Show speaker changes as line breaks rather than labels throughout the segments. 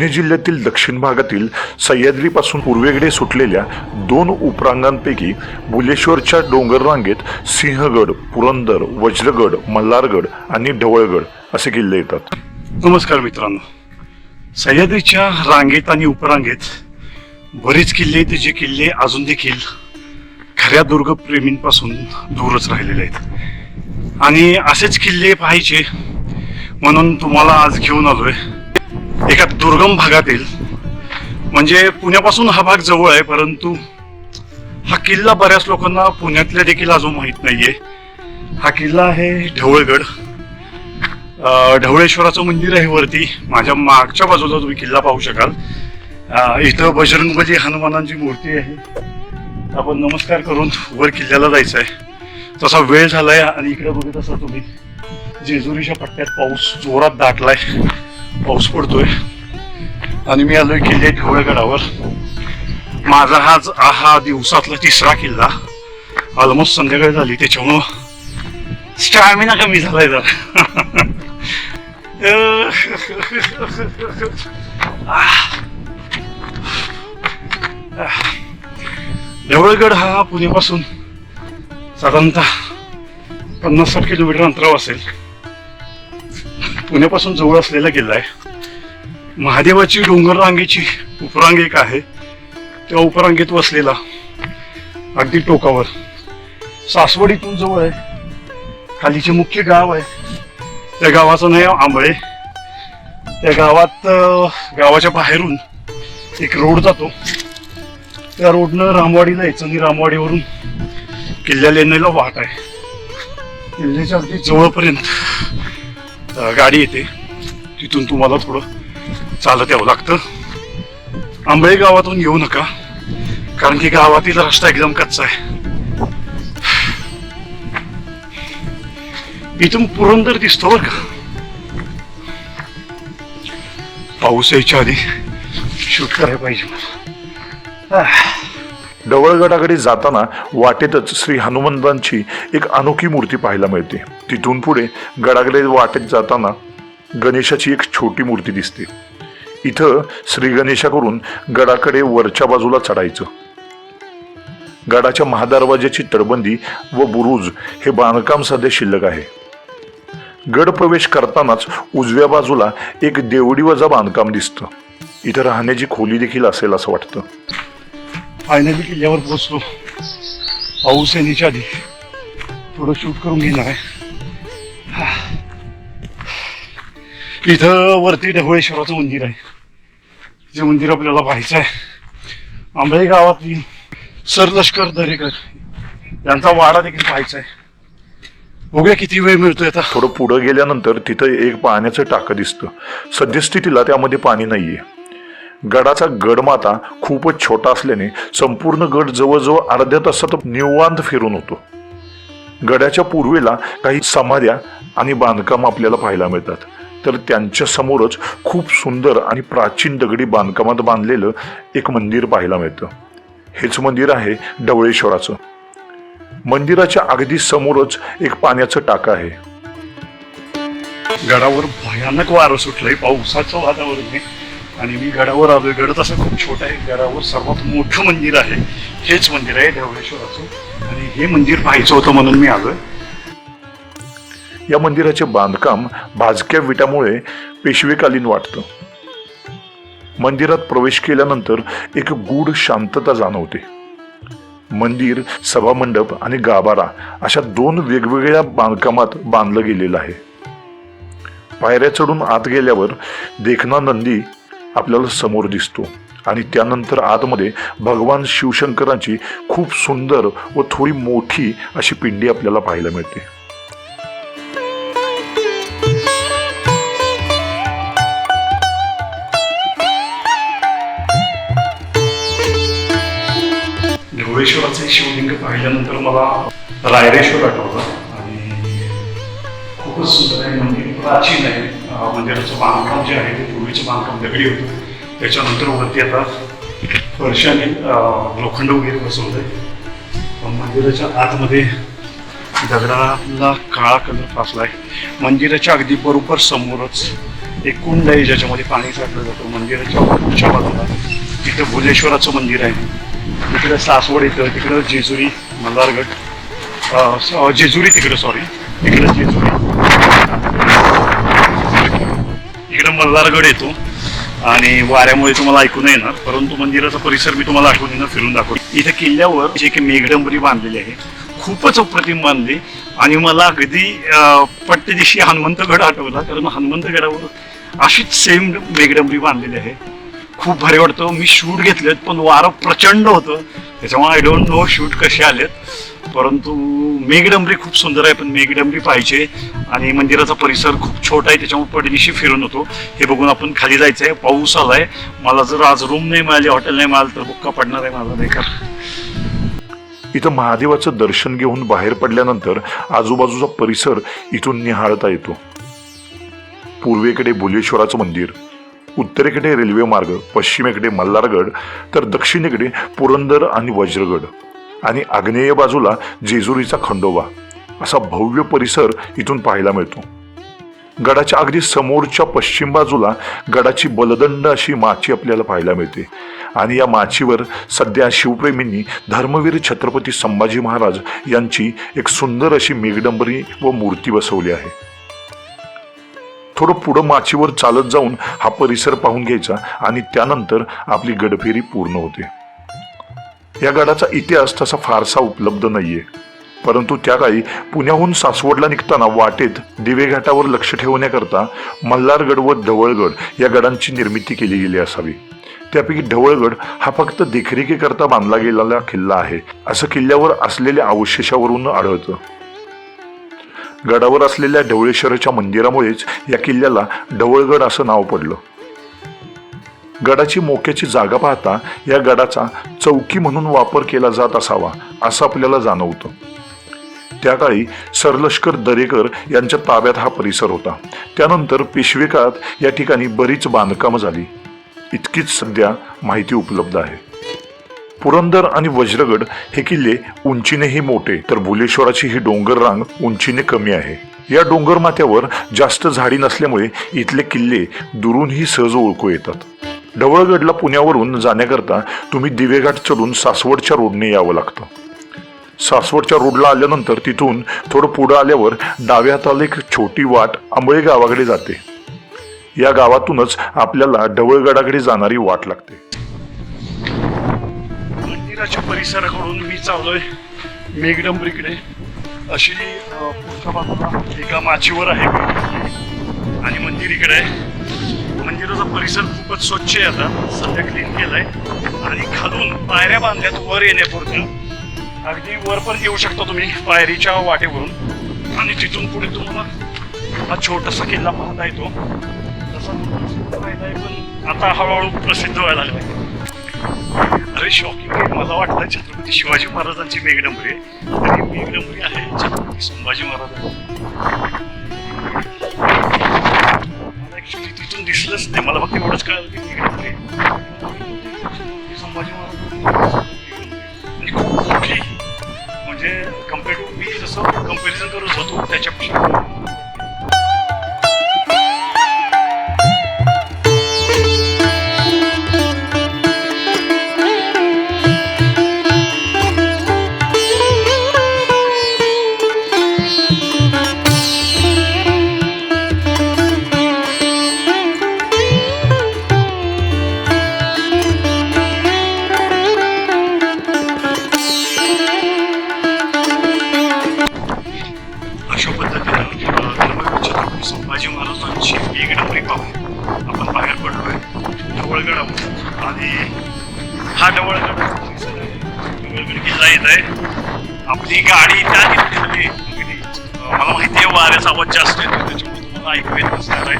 पुणे जिल्ह्यातील दक्षिण भागातील सह्याद्रीपासून पूर्वेकडे सुटलेल्या दोन उपरांगांपैकी बुलेश्वरच्या डोंगर रांगेत सिंहगड पुरंदर वज्रगड मल्हारगड आणि ढवळगड असे किल्ले येतात.
नमस्कार मित्रांनो. सह्याद्रीच्या रांगेत आणि उपरांगेत बरेच किल्ले आहेत जे किल्ले अजून देखील खऱ्या दुर्गप्रेमींपासून दूरच राहिलेले आहेत. आणि असेच किल्ले पाहायचे म्हणून तुम्हाला आज घेऊन आलोय. एका दुर्गम भागातील म्हणजे पुण्यापासून हा भाग जवळ आहे परंतु हा किल्ला बऱ्याच लोकांना पुण्यातल्या देखील अजून माहीत नाहीये. हा किल्ला आहे ढवळगड. ढवळेश्वराचं मंदिर आहे वरती. माझ्या मागच्या बाजूला तुम्ही किल्ला पाहू शकाल. इथं बजरंगबली हनुमानांची मूर्ती आहे. आपण नमस्कार करून वर किल्ल्याला जायचं आहे तसा वेळ झालाय आणि इकडे बघत असा तुम्ही जेजुरीच्या पट्ट्यात पाऊस जोरात दाटलाय. पाऊस पडतोय. आणि मी आलोय किल्ले ढवळगडावर माझा हा हा दिवसातला तिसरा किल्ला. ऑलमोस्ट संध्याकाळ झाली त्याच्यामुळं स्टॅमिना कमी झालाय जरा. ढवळगड हा पुण्यापासून साधारणतः पन्नास साठ किलोमीटर अंतरावर असेल. पुण्यापासून जवळ असलेला किल्ला आहे. महादेवाची डोंगर रांगेची उपरांग एक आहे. त्या उपरांगेत वसलेला अगदी टोकावर. सासवडीतून जवळ आहे. खालीचे मुख्य गाव आहे. त्या गावाचं नाव आंबळे. त्या गावात गावाच्या बाहेरून एक रोड जातो. त्या रोडनं रामवाडीला यायचं आणि रामवाडीवरून किल्ल्याला येण्याला वाट आहे. किल्ल्याच्या अगदी जवळपर्यंत गाडी येते. तिथून तुम्हाला थोडं चालत यावं लागतं. आंबळे गावातून येऊ नका कारण की गावातील रस्ता एकदम कच्चा आहे. इथून पुरंदर दिसतो बर का? पाऊस यायच्या आधी शूट करायला पाहिजे मला
ढवळगडाकडे जाताना वाटेतच श्री हनुमंतांची एक अनोखी मूर्ती पाहायला मिळते. तिथून पुढे गडाकडे वाटेत जाताना गणेशाची एक छोटी मूर्ती दिसते. इथं श्री गणेशाकडून गडाकडे वरच्या बाजूला चढायचं. गडाच्या महादरवाज्याची तडबंदी व बुरुज हे बांधकाम सध्या शिल्लक आहे. गड प्रवेश करतानाच उजव्या बाजूला एक देवडी वजा बांधकाम दिसतं. इथं राहण्याची खोली देखील असेल असं वाटतं.
फायनली किल्ल्यावर पोहोचलो पाऊस येण्याच्या आधी थोडं शूट करून घेणार आहे. इथं वरती ढवळेश्वराचं मंदिर आहे. जे मंदिर आपल्याला पाहायचं आहे. आंबळे गावातली सर लष्कर दरेकर यांचा वाडा देखील पाहायचा आहे. बघूया किती वेळ मिळतोय आता.
थोडं पुढं गेल्यानंतर तिथं एक पाण्याचं टाकं दिसतं. सद्यस्थितीला त्यामध्ये पाणी नाहीये. गडाचा गडमाता खूपच छोटा असल्याने संपूर्ण गड जवळजवळ अर्ध्या तासात निवांत फिरून होतो. गडाच्या पूर्वेला काही समाध्या आणि बांधकाम आपल्याला पाहायला मिळतात. तर त्यांच्या समोरच खूप सुंदर आणि प्राचीन दगडी बांधकामात बांधलेलं एक मंदिर पाहायला मिळतं. हेच मंदिर आहे ढवळेश्वराचं. मंदिराच्या अगदी समोरच एक पाण्याचं टाकं आहे.
गडावर भयानक वारं सुटलंय. पावसाचं वातावरण आणि मी गडावर आलोय. गड तसं खूप छोटा आहे. गडावर सर्वात मोठं मंदिर आहे. हेच मंदिर आहे ढवळेश्वराचं आणि हे मंदिर पाहायचं होतं म्हणून मी आलोय.
या मंदिराचे बांधकाम भाजक्या विटामुळे पेशवेकालीन वाटतं. मंदिरात प्रवेश केल्यानंतर एक गूढ शांतता जाणवते. मंदिर सभामंडप आणि गाभारा अशा दोन वेगवेगळ्या बांधकामात बांधलं गेलेलं आहे. पायऱ्या चढून आत गेल्यावर देखना नंदी आपल्याला समोर दिसतो. आणि त्यानंतर आतमध्ये भगवान शिवशंकरांची खूप सुंदर व थोडी मोठी अशी पिंडी आपल्याला पाहायला मिळते.
ढवळेश्वराचं शिवलिंग पाहिल्यानंतर मला रायरेश्वर आठवलं. आणि खूपच सुंदर आहे मंदिर. प्राचीन आहे. मंदिराचं बांधकाम जे आहे ते पूर्वीचं बांधकाम दगडी होतं. त्याच्यानंतर वरती आता वर्षाने लोखंड वगैरे बसवलंय. आहे मंदिराच्या आतमध्ये दगडाला काळा कलर फासलाय. मंदिराच्या अगदी बरोबर समोरच एक कुंड आहे ज्याच्यामध्ये पाणी साठलं जातं. मंदिराच्या पुढच्या बाजूला तिथं भुलेश्वराचं मंदिर आहे. तिकडं सासवड येतं तिकडं जेजुरी मल्हारगड जेजुरी तिकडं सॉरी तिकडं जेजुरी. मल्हारगड येतो. आणि वाऱ्यामुळे तुम्हाला ऐकून येणार परंतु मंदिराचा परिसर मी तुम्हाला आठवणीनं फिरून दाखवतो. इथे किल्ल्यावर जे की मेघडंबरी बांधलेली आहे खूपच अप्रतिम बांधली. आणि मला अगदी अं, पट्टे दिवशी हनुमंतगड आठवला कारण हनुमंतगडावर अशीच सेम मेघडंबरी बांधलेली आहे. खूप भारी वाटतं. मी शूट घेतलेत पण वारं प्रचंड होतं. त्याच्यामुळे आय डोंट नो शूट कसे आलेत. परंतु मेघडंबरी खूप सुंदर आहे पण मेघडंबरी पाहिजे. आणि मंदिराचा परिसर खूप छोटा आहे त्याच्यामुळे पडदिशी फिरून होतो हे बघून आपण खाली जायचं आहे पाऊस आलाय. मला जर आज रूम नाही मिळाली हॉटेल नाही मिळालं तर बुक्का पडणार आहे माझा बेकार.
इथं महादेवाचं दर्शन घेऊन बाहेर पडल्यानंतर आजूबाजूचा परिसर इथून निहाळता येतो. पूर्वेकडे भुलेश्वराचं मंदिर उत्तरेकडे रेल्वे मार्ग पश्चिमेकडे मल्हारगड तर दक्षिणेकडे पुरंदर आणि वज्रगड. आणि आग्नेय बाजूला जेजुरीचा खंडोबा असा भव्य परिसर इथून पाहायला मिळतो. गडाच्या अगदी समोरच्या पश्चिम बाजूला गडाची बलदंड अशी माची आपल्याला पाहायला मिळते. आणि या माचीवर सध्या शिवप्रेमींनी धर्मवीर छत्रपती संभाजी महाराज यांची एक सुंदर अशी मेघडंबरी व मूर्ती बसवली आहे. थोडं पुढं माचीवर चालत जाऊन हा परिसर पाहून घ्यायचा आणि त्यानंतर आपली गडफेरी पूर्ण होते. या गडाचा इतिहास तसा फारसा उपलब्ध नाहीये. परंतु त्या काळी पुण्याहून सासवडला निघताना वाटेत दिवेघाटावर लक्ष ठेवण्याकरता मल्हारगड व ढवळगड या गडांची निर्मिती केली गेली असावी. त्यापैकी ढवळगड हा फक्त देखरेखीकरता बांधला गेलेला किल्ला आहे असं किल्ल्यावर असलेल्या अवशेषावरून आढळतं. गडावर असलेल्या ढवळेश्वराच्या मंदिरामुळेच या किल्ल्याला ढवळगड असं नाव पडलं. गडाची मोक्याची जागा पाहता या गडाचा चौकी म्हणून वापर केला जात असावा असं आपल्याला जाणवतं. त्या काळी सरलष्कर दरेकर यांच्या ताब्यात हा परिसर होता. त्यानंतर पेशवे काळात या ठिकाणी बरीच बांधकामं झाली. इतकीच सध्या माहिती उपलब्ध आहे. पुरंदर आणि वज्रगड हे किल्ले उंचीनेही मोठे तर भुलेश्वराची ही डोंगर रांग उंचीने कमी आहे. या डोंगर माथ्यावर जास्त झाडी नसल्यामुळे इथले किल्ले दुरूनही सहज ओळखू येतात. ढवळगडला पुण्यावरून जाण्याकरता तुम्ही दिवेघाट चढून सासवडच्या रोडने यावं लागतं. सासवडच्या रोडला आल्यानंतर तिथून थोडं पुढं आल्यावर डाव्या हाताला एक छोटी वाट आंबळे गावाकडे जाते. या गावातूनच आपल्याला ढवळगडाकडे जाणारी वाट लागते.
मंदिराच्या परिसराकडून मी चाललोय मेघडंबरीकडे. अशी पुढच्या बाजूला एका माचीवर आहे. आणि मंदिर इकडे आहे. मंदिराचा परिसर खूपच स्वच्छ आहे आता. सध्या क्लीन केलाय. आणि खालून पायऱ्या बांधल्यात वर येण्यापुरत्या अगदी वर पण येऊ शकता तुम्ही पायरीच्या वाटेवरून. आणि तिथून पुढे तुम्हाला हा छोटासा किल्ला पाहता येतो. तसा तो आहे, पण आता हळूहळू प्रसिद्ध व्हायला लागलाय. अरे शॉकिंग आहे. मला वाटलं छत्रपती शिवाजी महाराजांची मेघडंबरी आहे. आणि मेघडंबरी आहे छत्रपती संभाजी महाराज ऍक्च्युली दिसलंच नाही मला फक्त एवढंच कळलं की मेघडंबरी संभाजी महाराज खूप मोठी म्हणजे कंपेअर टू मी जसं कंपॅरिझन करत होतो त्याच्यापेक्षा संभाजी महाराजांची मेघडंबरी पाहून आपण बाहेर पडलोय. ढवळगडावर आणि हा ढवळगड ढवळगड किल्ला येत आहे. आपली गाडी त्या दिशेने मला माहिती आहे वाऱ्याचा आवाज जास्त येतो. त्याच्यामुळे तुम्हाला ऐकू येत नसणार आहे.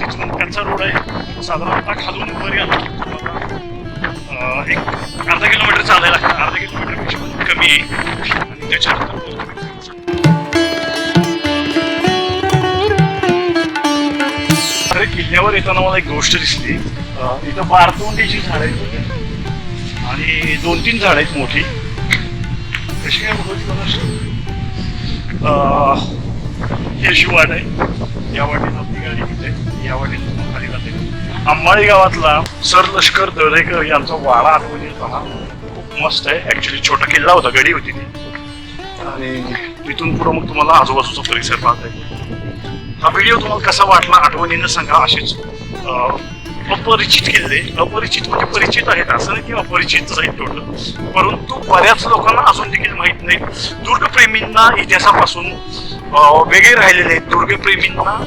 तिथून कच्चा रोड आहे. साधारणतः खालून वर यायला तुम्हाला एक अर्धा किलोमीटर चालायला लागतं. अर्धा किलोमीटरपेक्षा कमी आहे. आणि त्याच्यानंतर किल्ल्यावर येताना मला एक गोष्ट दिसली. तिथं इथं बारतोंडीची झाड आहेत. आणि दोन तीन झाड आहेत मोठी. कशी काय मोठी मला अशी वाट आहे. या वाटेनं आपली गाडी घेते या वाटेनं खाली जाते. अंबाळी गावातला सर लष्कर दरेकर यांचा वाडा आठवणी येतो खूप मस्त आहे. ऍक्च्युली छोटा किल्ला होता. गडी होती ती. आणि तिथून पुढं मग तुम्हाला आजूबाजूचा परिसर पाहता येईल. हा व्हिडिओ तुम्हाला कसा वाटला आठवणीनं सांगा असेच अपरिचित किल्ले अपरिचित म्हणजे परिचित आहेत असं नाही की अपरिचित आहेत टोटल परंतु बऱ्याच लोकांना अजून देखील माहीत नाही. दुर्गप्रेमींना इतिहासापासून वेगळे राहिलेले आहेत. दुर्गप्रेमींना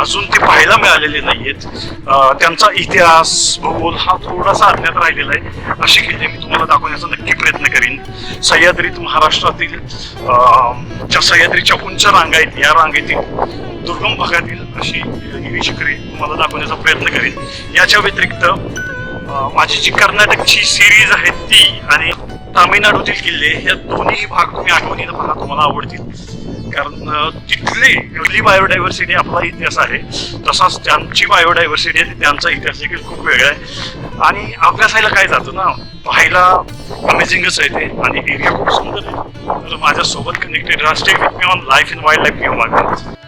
अजून ते पाहायला मिळालेले नाहीयेत. आहेत त्यांचा इतिहास भूगोल हा थोडासा अज्ञात राहिलेला आहे. असे किल्ले मी तुम्हाला दाखवण्याचा नक्की प्रयत्न करीन. सह्याद्रीत महाराष्ट्रातील ज्या सह्याद्रीच्या उंच रांगा आहेत या रांगेतील दुर्गम भागातील अशी हिरवी शिखरे तुम्हाला दाखवण्याचा प्रयत्न करीन. याच्या व्यतिरिक्त माझी जी कर्नाटकची सिरीज आहे ती आणि तामिळनाडूतील किल्ले या दोन्ही भाग तुम्ही आठवणीनं पहा तुम्हाला आवडतील. कारण तिथली तिथली बायोडायव्हर्सिटी आपला इतिहास आहे तसाच त्यांची बायोडायव्हर्सिटी आहे त्यांचा इतिहास देखील खूप वेगळा आहे. आणि अभ्यासायला काय जातं ना पाहायला अमेझिंगच आहे ते आणि एरिया खूप सुंदर आहे. तर माझ्यासोबत कनेक्टेड राहा stay with me on life in wild life me